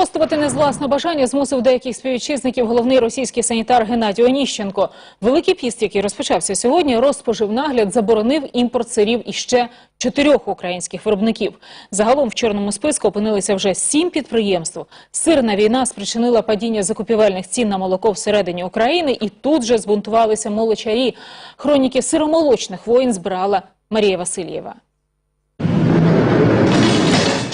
Постувати не з власного бажання змусив деяких співвітчизників головний російський санітар Геннадій Оніщенко. Великий піст, який розпочався сьогодні, Розпоживнагляд заборонив імпорт сирів іще чотирьох українських виробників. Загалом в чорному списку опинилися вже сім підприємств. Сирна війна спричинила падіння закупівельних цін на молоко всередині України, і тут же збунтувалися молочарі. Хроніки сиромолочних воїн збирала Марія Васильєва.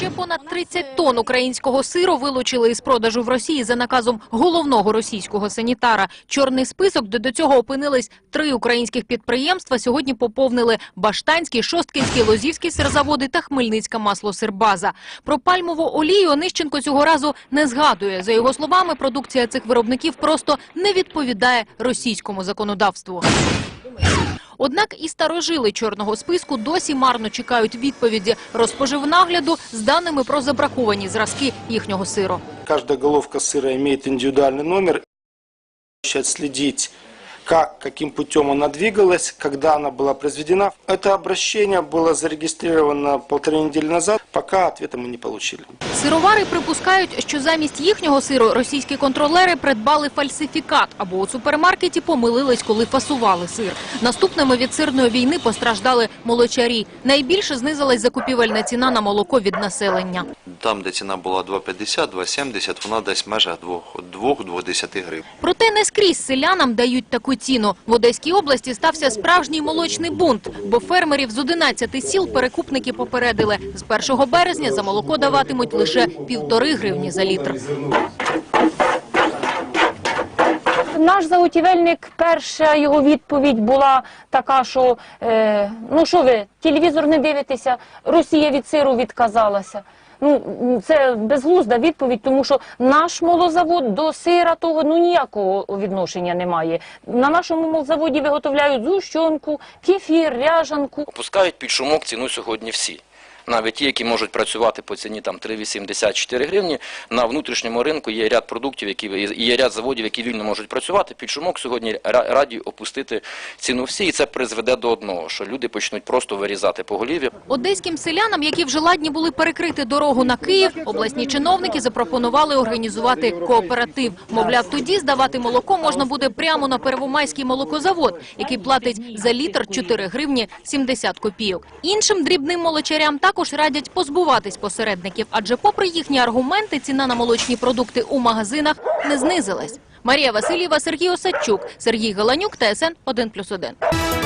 Ще понад 30 тонн українського сиру вилучили із продажу в Росії за наказом головного російського санітара. Чорний список, де до цього опинились три українських підприємства, сьогодні поповнили Баштанський, Шосткинський, Лозівський сирзаводи та Хмельницька маслосирбаза. Про пальмову олію Онищенко цього разу не згадує. За його словами, продукція цих виробників просто не відповідає російському законодавству. Однак і старожили чорного списку досі марно чекають відповіді розпоживнагляду з даними про забраковані зразки їхнього сиру. Кожна головка сира має індивідуальний номер. Отследить, как, каким путем она двигалась, когда она была произведена. Это обращение было зарегистрировано полторы недели назад, пока ответа мы не получили. Сировари припускають, що замість їхнього сиру російські контролери придбали фальсифікат або у супермаркеті помилились, коли фасували сир. Наступними від сирної війни постраждали молочарі. Найбільше знизилась закупівельна ціна на молоко від населення. Там, де ціна була 2,50, 2,70, вона десь в межах 2-2,10 гривень. Проте не скрізь селянам дають таку ціну. В Одеській області стався справжній молочний бунт, бо фермерів з 11 сіл перекупники попередили. З 1 березня за молоко даватимуть лише півтори гривні за літр. Наш заготівельник, перша його відповідь була така, що е, ну що ви, телевізор не дивитеся, Росія від сиру відказалася. Ну, це безглузда відповідь, тому що наш молозавод до сира того ну ніякого відношення немає. На нашому молозаводі виготовляють зущенку, кефір, ряжанку. Опускають під шумок ціну сьогодні всі. Навіть ті, які можуть працювати по ціні там 3,84 гривні, на внутрішньому ринку є ряд продуктів, які є ряд заводів, які вільно можуть працювати. Під шумок сьогодні ра- раді опустити ціну всі, і це призведе до одного, що люди почнуть просто вирізати поголів'я. Одеським селянам, які вже ладні були перекрити дорогу на Київ, обласні чиновники запропонували організувати кооператив. Мовляв, тоді здавати молоко можна буде прямо на Первомайський молокозавод, який платить за літр 4 гривні 70 копійок. Іншим дрібним молочарям також радять позбуватись посередників, адже попри їхні аргументи, ціна на молочні продукти у магазинах не знизилась. Марія Васильєва, Сергій Осадчук, Сергій Галанюк, ТСН 1+,1.